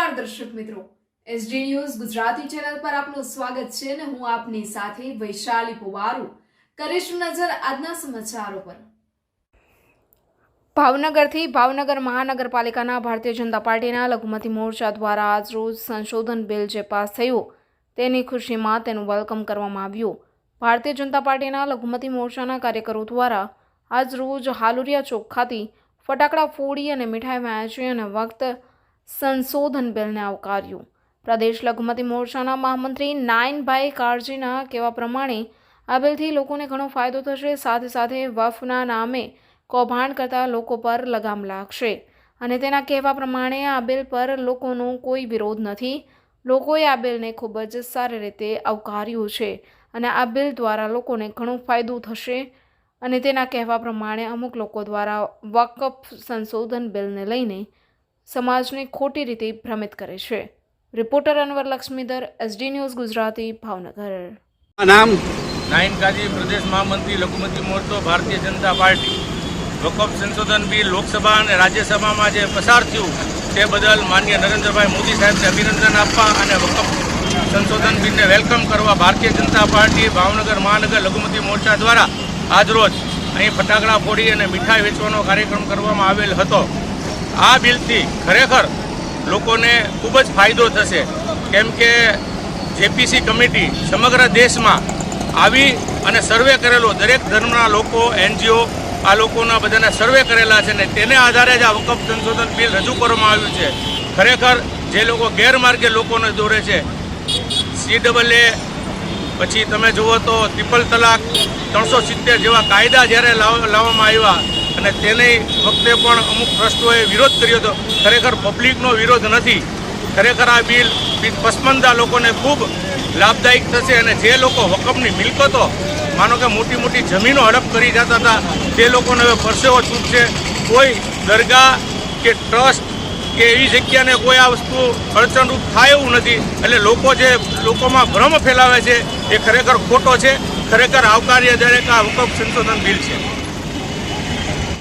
નમસ્કાર દર્શક મિત્રો. એસડી ન્યૂઝ ગુજરાતી ચેનલ પર આપનું સ્વાગત છે અને હું આપની સાથે વૈશાલી પુવારુ. કરીશું નજર આજના સમાચારો પર. ભાવનગરથી ભાવનગર મહાનગરપાલિકાના ભારતીય જનતા પાર્ટીના લઘુમતી મોરચા દ્વારા આજરોજ સંશોધન બિલ જે પાસ થયું, તેની ખુશીમાં તેનું વેલકમ કરવામાં આવ્યું. ભારતીય જનતા પાર્ટીના લઘુમતી મોરચાના કાર્યકરો દ્વારા આજરોજ હાલુરિયા ચોક ખાતે ફટાકડા ફોડી અને મીઠાઈ વહેંચી અને વખત સંશોધન બિલને આવકાર્યું. પ્રદેશ લઘુમતી મોરચાના મહામંત્રી નાયનભાઈ કારજીના કહેવા પ્રમાણે, આ બિલથી લોકોને ઘણો ફાયદો થશે, સાથે સાથે વફના નામે કૌભાંડ કરતા લોકો પર લગામ લાગશે. અને તેના કહેવા પ્રમાણે, આ બિલ પર લોકોનો કોઈ વિરોધ નથી. લોકોએ આ બિલને ખૂબ જ સારી રીતે આવકાર્યું છે અને આ બિલ દ્વારા લોકોને ઘણો ફાયદો થશે. અને તેના કહેવા પ્રમાણે, અમુક લોકો દ્વારા વકફ સંશોધન બિલને લઈને સમાજને ખોટી રીતે ભ્રમિત કરે છે. Reporter Anwar Laxmidhar SD news Gujarati Bhavnagar. નામ નાયન કાજી પ્રદેશ મહામંત્રી લઘુમતી મોરચો ભારતીય જનતા પાર્ટી. વકફ સંશોધન બિલ લોકસભા અને રાજ્યસભામાં જે પસાર થયું તે બદલ માન્ય નરેન્દ્રભાઈ મોદી સાહેબને અભિનંદન આપવા અને વકફ સંશોધન બિલને વેલકમ કરવા ભારતીય જનતા પાર્ટી ભાવનગર મહાનગર લઘુમતી મોરચા દ્વારા આજરોજ અહીં ફટાકડા ફોડી અને મીઠાઈ વેચવાનો કાર્યક્રમ કરવામાં આવેલ હતો. આ બિલથી ખરેખર લોકોને ખૂબ જ ફાયદો થશે. કેમ કે જેપીસી કમિટી સમગ્ર દેશમાં આવી અને સર્વે કરેલો દરેક ધર્મના લોકો, એનજીઓ, આ લોકોના બધાના સર્વે કરેલા છે ને તેને આધારે જ આ વકફ સંશોધન બિલ રજૂ કરવામાં આવ્યું છે. ખરેખર જે લોકો ગેરમાર્ગે લોકોને દોરે છે સી ડબલ એ પછી તમે જુઓ તો ટ્રિપલ તલાક, ત્રણસો સિત્તેર જેવા કાયદા જ્યારે લાવ- લાવવામાં આવ્યા અને તેને વખતે પણ અમુક ટ્રસ્ટોએ વિરોધ કર્યો હતો. ખરેખર પબ્લિકનો વિરોધ નથી. ખરેખર આ બિલ પસમંદા લોકોને ખૂબ લાભદાયક થશે અને જે લોકો વકફની મિલકતો, માનો કે મોટી મોટી જમીનો હડપ કરી જતા હતા, તે લોકોને હવે પરસેવો છૂટશે. કોઈ દરગાહ કે ટ્રસ્ટ કે એવી જગ્યાને કોઈ આ વસ્તુ અડચણરૂપ થાય એવું નથી. એટલે લોકો જે લોકોમાં ભ્રમ ફેલાવે છે, એ ખરેખર ખોટો છે. ખરેખર આવકાર્ય દરેક આ વકફ સંશોધન બિલ છે.